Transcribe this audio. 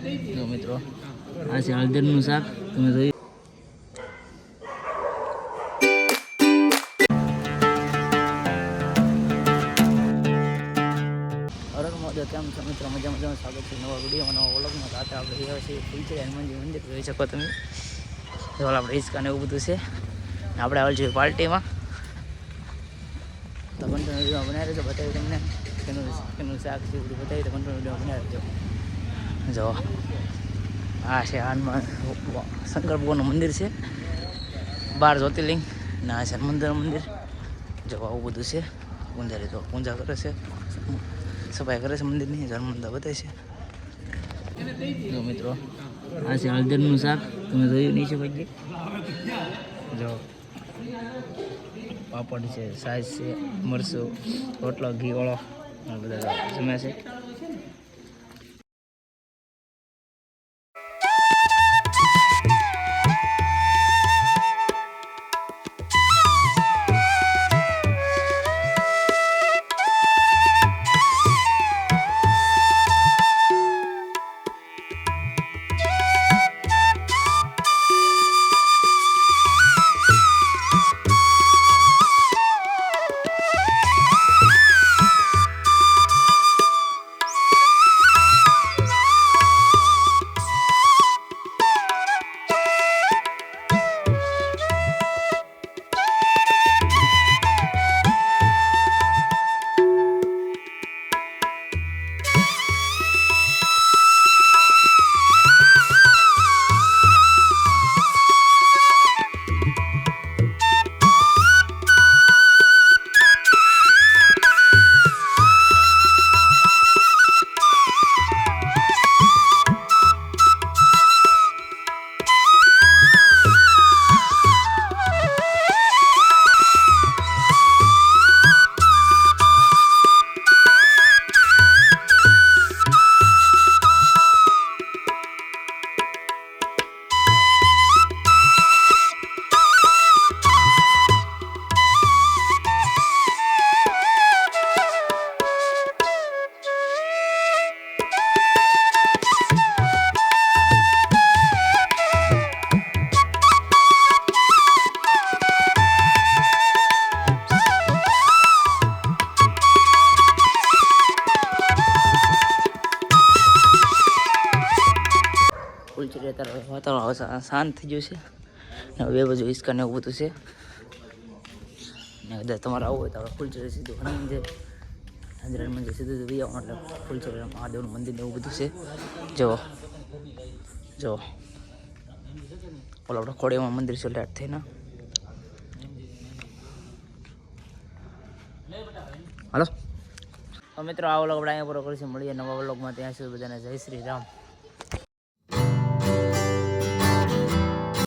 મિત્રો, આ છે હળદરનું શાક. તમે છો મિત્રો? મજા મજામાં સ્વાગત છે નવા વીડિયો નવા વ્લોગમાં. રાતે આપણે રહ્યા છીએ હનુમાનજી મંદિર. જોઈ શકો તમે. હિંચકા ને એવું બધું છે. આપણે આવેલ પાર્ટીમાં. તો કંટ્રોલ બનાવી રહેજો બતાવી તમને. કેનું કેનું શાક છે બધું બતાવી તો બનાવી રહેજો જો, આ છે હનુમાન શંકર ભગવાનનું મંદિર છે. બાર જ્યોતિર્લિંગ ને આ છે મંદિર મંદિર. જો, આવું બધું છે. પૂંજારી તો પૂજા કરે છે. સફાઈ કરે છે મંદિરની જન્મંદા બતાવે છે. જો મિત્રો, આ છે હળદરનું શાક. તમે જોયું નહીં છે ભાઈ જો, પાપડ છે સાઈઝ છે મરસું રોટલો, ઘી, ઓળો બધા જમ્યા છે. અત્યારે વાતાવરણ શાંત થઈ ગયું છે. ને હવે બાજુ ઇસ્કાને એવું બધું છે. ને કદાચ તમારે આવવું હોય તો આપણે ફૂલચરી સીધું હનુમાન છે હનુમાન મંદિર સીધું બી આવવાનું એટલે ફૂલચરી, મહાદેવનું મંદિર ને એવું બધું છે. જો જો ઓલો આપણે ખોડિયામાં મંદિર છે, લેટ થઈને. હાલો. મિત્રો, આ વ્લોગ આપણે અહીંયા પૂરો કરીશું. મળીએ નવા વ્લોગમાં. ત્યાં સુધી બધાને જય શ્રી રામ.